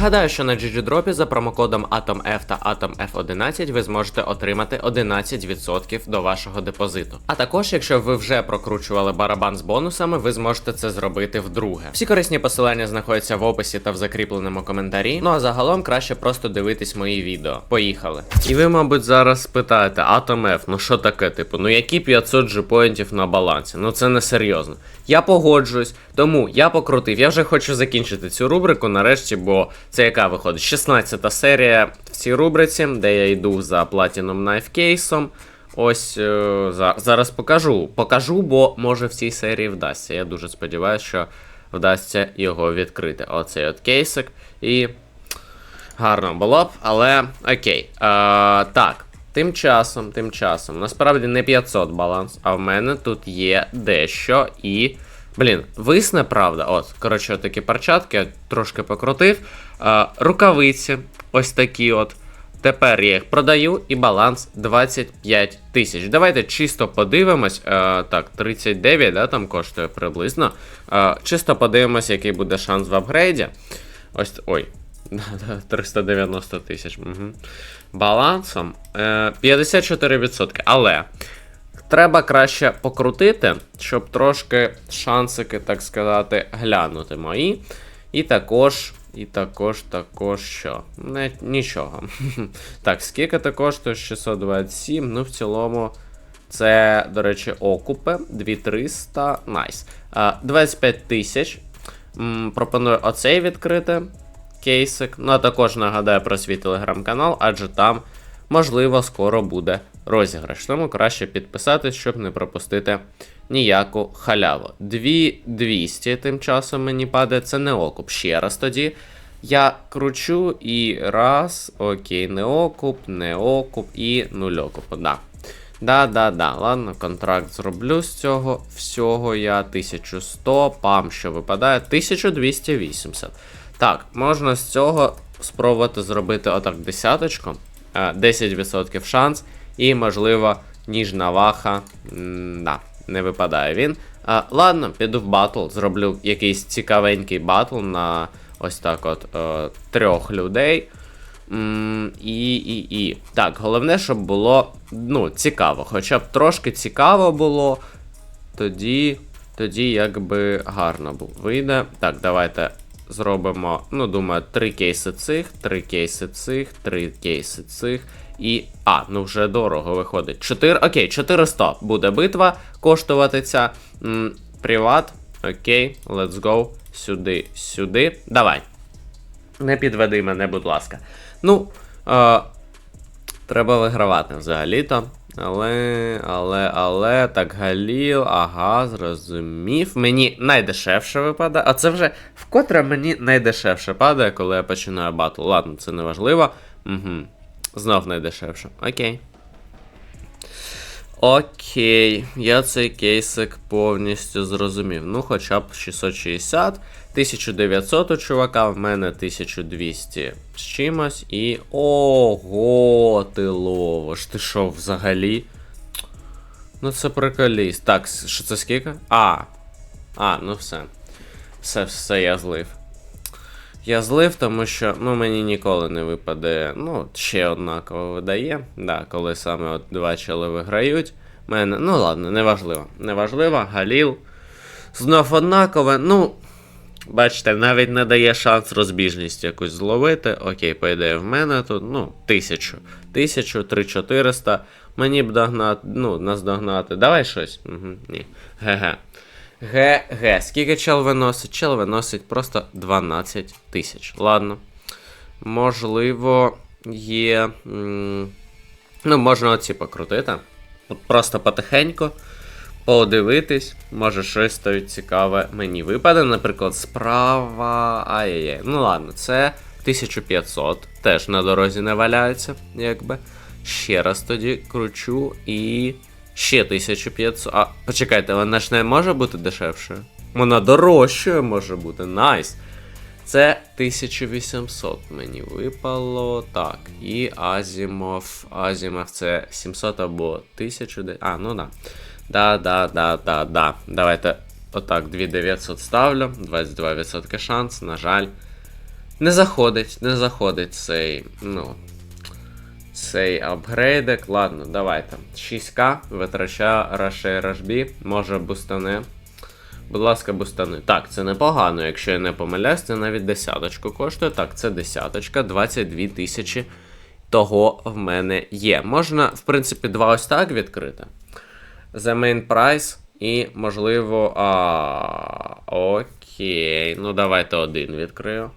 Нагадаю, що на GGDrop за промокодом AtomF та AtomF11 ви зможете отримати 11% до вашого депозиту. А також, якщо ви вже прокручували барабан з бонусами, ви зможете це зробити вдруге. Всі корисні посилання знаходяться в описі та в закріпленому коментарі. Ну а загалом краще просто дивитись мої відео. Поїхали. І ви, мабуть, зараз спитаєте, AtomF, ну що таке, типу, ну які 500 джипоінтів на балансі? Ну це не серйозно. Я погоджуюсь, тому я покрутив. Я вже хочу закінчити цю рубрику нарешті, бо це яка виходить? 16 серія в цій рубриці, де я йду за Platinum Knife кейсом. Ось е, за, зараз покажу. Покажу, бо може в цій серії вдасться. Я дуже сподіваюся, що вдасться його відкрити. Оцей от кейсик. І гарно було б, але окей. А, так, тим часом, тим часом, насправді не 500 баланс, а в мене тут є дещо і. Блін, висне, правда. От, коротше, такі перчатки, я трошки покрутив. А, рукавиці, ось такі от. Тепер я їх продаю і баланс 25 тисяч. Давайте чисто подивимось. Е, так, 39, да, там коштує приблизно. Е, чисто подивимось, який буде шанс в апгрейді. Ось. Ой. 390 тисяч. Угу. Балансом е, 54%. Але треба краще покрутити, щоб трошки шансики, так сказати, глянути мої. І також. І також, також що? Не, нічого. так, скільки це коштує? 627. Ну, в цілому, це, до речі, окупи. 2300. Найс. А, 25 тисяч. Пропоную оцей відкрити кейсик. Ну, а також нагадаю про свій телеграм-канал, адже там, можливо, скоро буде розіграш. Тому краще підписатись, щоб не пропустити ніяку халяву. 2200 тим часом мені падає, це не окуп. Ще раз тоді. Я кручу і раз, окей, не окуп, не окуп і нуль окупу. Да. Да, да, да. Ладно, контракт зроблю з цього всього. Я 1100, пам, що випадає, 1280. Так, можна з цього спробувати зробити отак десяточку. Е, 10% шанс. І, можливо, ніжна ваха. Да, не випадає він. А, ладно, піду в батл, зроблю якийсь цікавенький батл на ось так от е, трьох людей. М, і, і, і. Так, головне, щоб було ну, цікаво. Хоча б трошки цікаво було. Тоді, тоді якби гарно бу- вийде. Так, давайте зробимо, ну, думаю, три кейси цих, три кейси цих, три кейси цих. І. А, ну вже дорого виходить. 4. Окей, 400 буде битва коштувати ця. М, приват. Окей, let's go. Сюди, сюди. Давай. Не підведи мене, будь ласка. Ну, е, треба вигравати взагалі-то. Але, але, але, так, Галіл, ага, зрозумів. Мені найдешевше випадає. А це вже вкотре мені найдешевше падає, коли я починаю батл. Ладно, це не важливо. Угу. Знов найдешевше. Окей. Окей, я цей кейсик повністю зрозумів. Ну, хоча б 660, 1900 у чувака, в мене 1200 з чимось. І. Ого, ти ловиш. Ти що, взагалі? Ну це приколіст. Так, що це скільки? А. А, ну все. Все, все, я злив. Я злив, тому що ну, мені ніколи не випаде. Ну, ще однаково видає. Да, коли саме от два чоли виграють. Мене, ну ладно, неважливо. Неважливо, Галіл. Знов однакове. Ну, бачите, навіть не дає шанс розбіжність якусь зловити. Окей, по ідеї, в мене тут, ну, тисячу. Тисячу, три чотириста. Мені б догнати, ну, наздогнати. Давай щось. Угу, ні. Ге-ге. ГГ. Скільки чел виносить? Чел виносить просто 12 тисяч. Ладно. Можливо, є. Ну, можна оці покрутити. Просто потихеньку. Подивитись, може щось стоїть цікаве мені випаде, наприклад, справа. Ай-яй-яй. Ну ладно, це 1500. Теж на дорозі не валяється, якби. Ще раз тоді кручу і. Ще 1500. А, почекайте, вона ж не може бути дешевшою? Вона дорожчою може бути. Найс. Це 1800 мені випало. Так. І Азімов. Азімов це 700 або 1000. А, ну да. Да, да, да, да, да. Давайте отак 2900 ставлю. 22% шанс, на жаль. Не заходить, не заходить цей, ну. Цей апгрейдик. Ладно, давайте. 6К витрача Раше Рашбі, може бустане. Будь ласка, бустани. Так, це непогано, якщо я не помиляюсь, це навіть десяточку коштує. Так, це десяточка, 22 тисячі того в мене є. Можна, в принципі, два ось так відкрити. The main price і, можливо. А, окей. Ну, давайте один відкрию.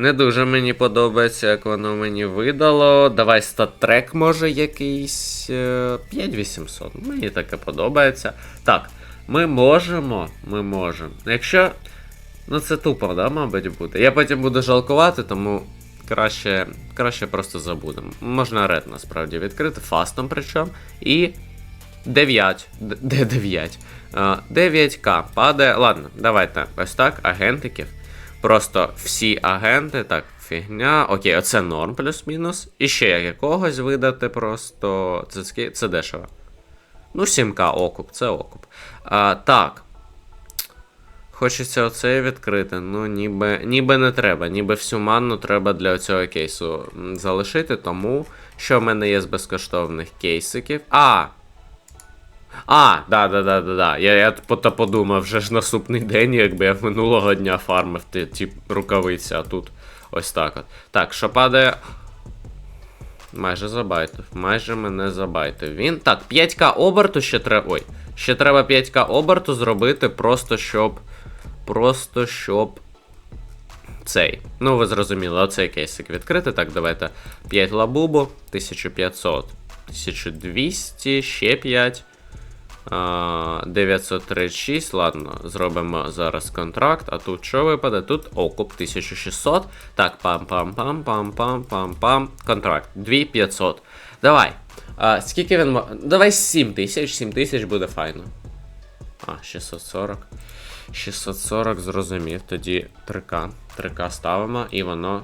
Не дуже мені подобається, як воно мені видало. Давай статтрек, може, якийсь. е, 5800. Мені таке подобається. Так, ми можемо. Ми можемо. Якщо. Ну, це тупо, да, мабуть, буде. Я потім буду жалкувати, тому краще, краще просто забудемо. Можна ред насправді відкрити, фастом причому. І 9. Д- Де 9? 9К падає. Ладно, давайте ось так, агентиків. Просто всі агенти, так, фігня. Окей, оце норм плюс-мінус. І ще як якогось видати просто. Це, це дешево. Ну, 7К окуп, це окуп. А, так. Хочеться оцей відкрити. Ну, ніби, ніби не треба. Ніби всю манну треба для цього кейсу залишити, тому що в мене є з безкоштовних кейсиків. А! А, да, да, да, да, да. Я, я пото подумав, вже ж наступний день, якби я минулого дня фармив ті, ті рукавиці, а тут ось так от. Так, що падає. Майже забайтив. Майже мене забайтив. Він. Так, 5к оберту ще треба. Ой. Ще треба 5к оберту зробити, просто щоб. Просто щоб. Цей. Ну, ви зрозуміли, оцей кейсик відкрити. Так, давайте 5 лабубу, 1500, 1200, ще 5. А, 936, ладно, зробимо зараз контракт. А тут що випаде? Тут окуп 1600. Так, пам-пам-пам-пам-пам-пам-пам. Контракт 2500. Давай. А, скільки він Давай 7000, 7000 буде файно. А, 640. 640, зрозумів. Тоді 3К. 3К ставимо, і воно.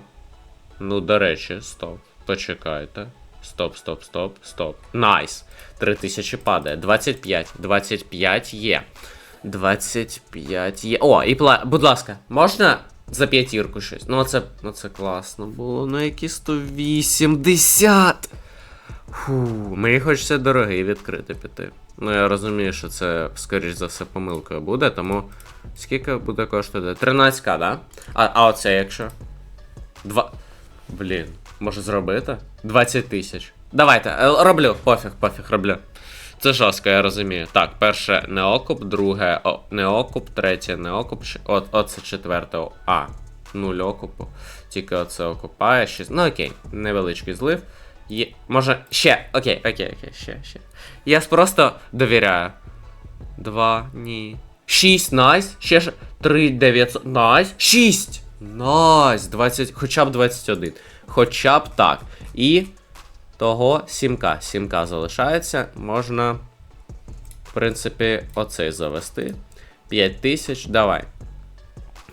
Ну, до речі, стоп. Почекайте. Стоп, стоп, стоп, стоп. Найс. 3000 падає. 25. 25 є. 25 є. О, і пла... будь ласка, можна за п'ятірку щось? Ну, це, ну, це класно було. Ну, які 180. Фу, мені хочеться дорогий відкрити піти. Ну, я розумію, що це, скоріш за все, помилкою буде, тому. Скільки буде коштувати? 13к, да? А, а оце якщо? Два. Блін, може зробити? 20 тисяч. Давайте, е, роблю, пофіг, пофіг, роблю. Це жорстко, я розумію. Так, перше неокуп, друге о, неокуп, третє неокуп, щ- от, оце четверте. А, нуль окупу. Тільки оце окупає. Шість. Ну окей, невеличкий злив. Є, може, ще, окей, окей, окей, ще, ще. Я просто довіряю. Два, ні. Шість, найс. Ще ж. Три, дев'ятсот. Найс. Шість! Найс. 20, хоча б 21. Хоча б так. І того 7К. 7К залишається. Можна, в принципі, оцей завести. 5000. Давай.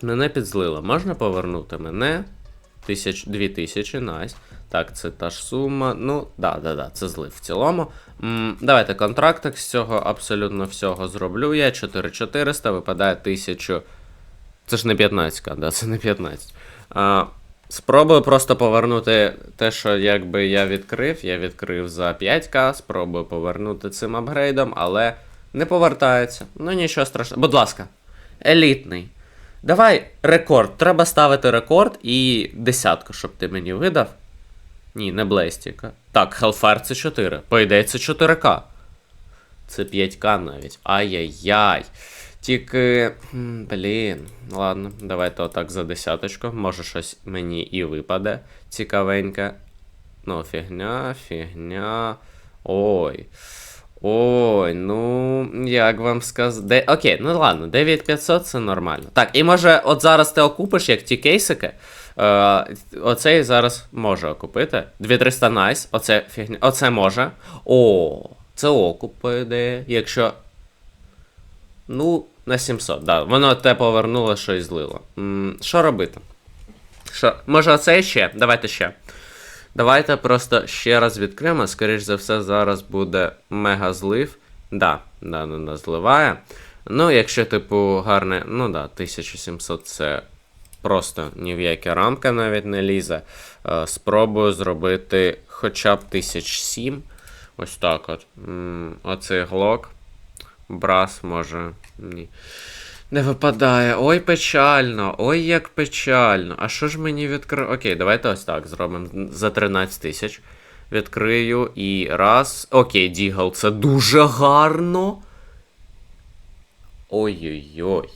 Мене підзлило. Можна повернути мене? Тисяч, 2000, найс. Так, це та ж сума. Ну, да, да, да, це злив в цілому. М, давайте контрактик з цього абсолютно всього зроблю. Я 4400, випадає 1000. Це ж не 15, да, це не 15. А, спробую просто повернути те, що якби я відкрив. Я відкрив за 5к, спробую повернути цим апгрейдом, але не повертається. Ну нічого страшного. Будь ласка, елітний. Давай рекорд. Треба ставити рекорд і десятку, щоб ти мені видав. Ні, не Блестіка. Так, Hellfire це 4. По ідеї, це 4К. Це 5К навіть. Ай-яй-яй. Тільки. Блін. Ладно, давайте отак за десяточку. Може щось мені і випаде цікавеньке. Ну, фігня, фігня. Ой. Ой, ну, як вам сказати. Де... Окей, ну ладно, 9500 це нормально. Так, і може, от зараз ти окупиш, як ті кейсики. Е, оцей зараз може окупити. 2300 найс, оце фігня. Оце може. О, це окуп, по ідеї. Якщо. Ну, на 700, да. Воно те повернуло, що і злило. Що робити? Що? Може, оцей ще? Давайте ще. Давайте просто ще раз відкриємо. Скоріш за все, зараз буде мега злив. Да, да, да, да, зливає. Ну, якщо, типу, гарне. Ну да, 1700 це просто ні в які рамки навіть не лізе. Е, спробую зробити хоча б 1007. Ось так от. Оцей глок. Брас може. Ні. Не випадає. Ой, печально. Ой, як печально. А що ж мені відкрив? Окей, давайте ось так зробимо. За 13 тисяч. Відкрию і раз. Окей, Дігл, це дуже гарно. Ой-ой-ой.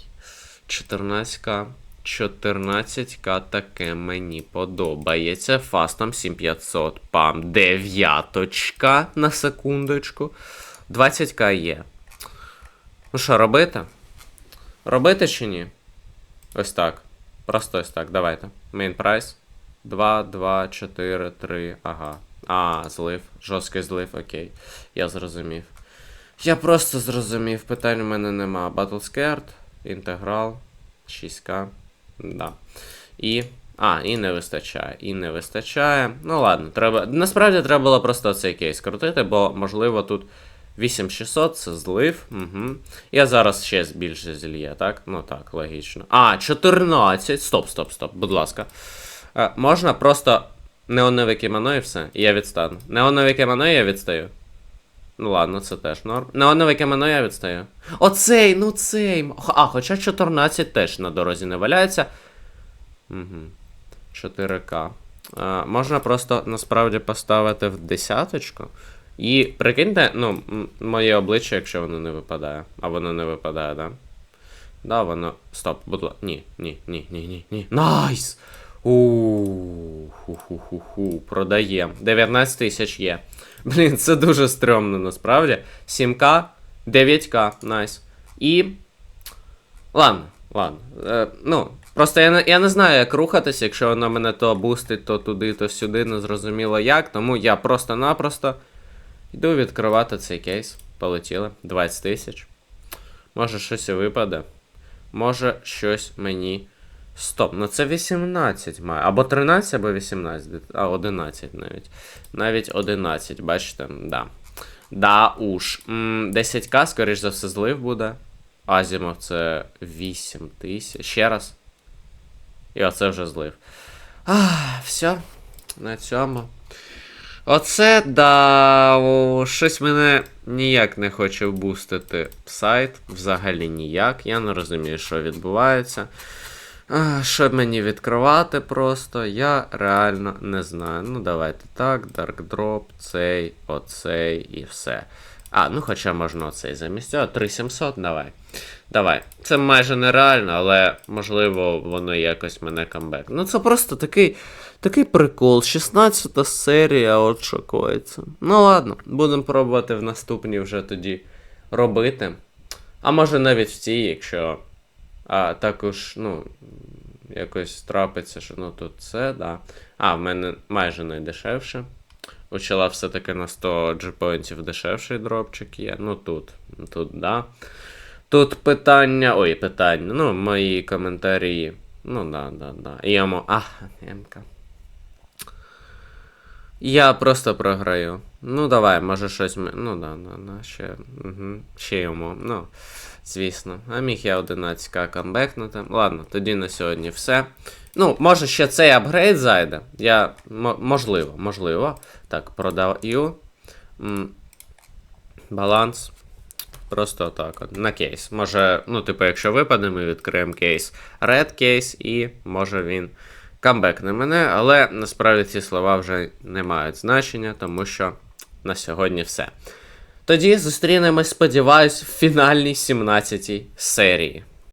14к. 14к таке мені подобається. Фастом 7500. Пам. Дев'яточка на секундочку. 20к є. Ну що, робити? Робити чи ні? Ось так. Просто ось так. Давайте. Main price. 2, 2, 4, 3. Ага. А, злив. Жорсткий злив, окей. Я зрозумів. Я просто зрозумів. Питань у мене нема. Battle Scared, інтеграл, 6К. Да. І. А, і не вистачає. І не вистачає. Ну ладно, треба. Насправді треба було просто цей кейс крутити, бо, можливо, тут 8600 це злив. Угу. Я зараз ще більше зільє, так? Ну так, логічно. А, 14. Стоп, стоп, стоп, будь ласка. Е, можна просто неонове кімоно і все. Я відстану. Неонове кімоно я відстаю. Ну ладно, це теж норм. Неонове кімоно я відстаю. Оцей, ну цей. А, хоча 14 теж на дорозі не валяється. Угу. 4К. А, можна просто насправді поставити в десяточку. І прикиньте, ну, моє обличчя, якщо воно не випадає. А воно не випадає, да? Да, воно. Стоп, будь ласка. Ні, ні, ні, ні, ні, ні. Найс! Ууу, ху-ху-ху-ху, продаємо. 19 тисяч є. Блін, це дуже стрьомно насправді. 7К, 9К, найс. І. Ладно, ладно. Е, ну, просто я не, я не знаю, як рухатися, якщо воно мене то бустить, то туди, то сюди, не зрозуміло як. Тому я просто-напросто йду відкривати цей кейс. Полетіли. 20 тисяч. Може щось і випаде. Може щось мені. Стоп, ну це 18 має. Або 13, або 18. А, 11 навіть. Навіть 11, бачите? Да. Да уж. 10к, скоріш за все, злив буде. Азімов це 8 тисяч. Ще раз. І оце вже злив. Ах, все. На цьому. Оце да. о, Щось мене ніяк не хоче бустити сайт. Взагалі ніяк. Я не розумію, що відбувається. Що мені відкривати просто, я реально не знаю. Ну, давайте так, Dark Drop, цей, оцей і все. А, ну хоча можна оцей замість цього. 3700, давай. Давай. Це майже нереально, але можливо воно якось мене камбек. Ну це просто такий, такий прикол. 16 серія, от шокується. Ну ладно, будемо пробувати в наступній вже тоді робити. А може навіть в цій, якщо. А також, ну, якось трапиться, що ну тут це, да. А, в мене майже найдешевше. Учила все-таки на 100 джипоінтів дешевший дропчик є. Ну тут, тут, да. Тут питання. Ой, питання. Ну, мої коментарі. Ну, да, да, да. І йому. А, Емка. Я просто програю. Ну, давай, може щось. Ну, да, да, да, ще. Угу. Ще йому. Ну, звісно. А міг я 11к камбекнути. Ладно, тоді на сьогодні все. Ну, може ще цей апгрейд зайде. Я. мо- можливо, можливо. Так, продаю. Баланс. Просто так от. На кейс. Може, ну, типу, якщо випаде, ми відкриємо кейс. Red кейс, і може він камбекне мене, але насправді ці слова вже не мають значення, тому що на сьогодні все. Тоді зустрінемось, сподіваюсь, в фінальній 17 серії.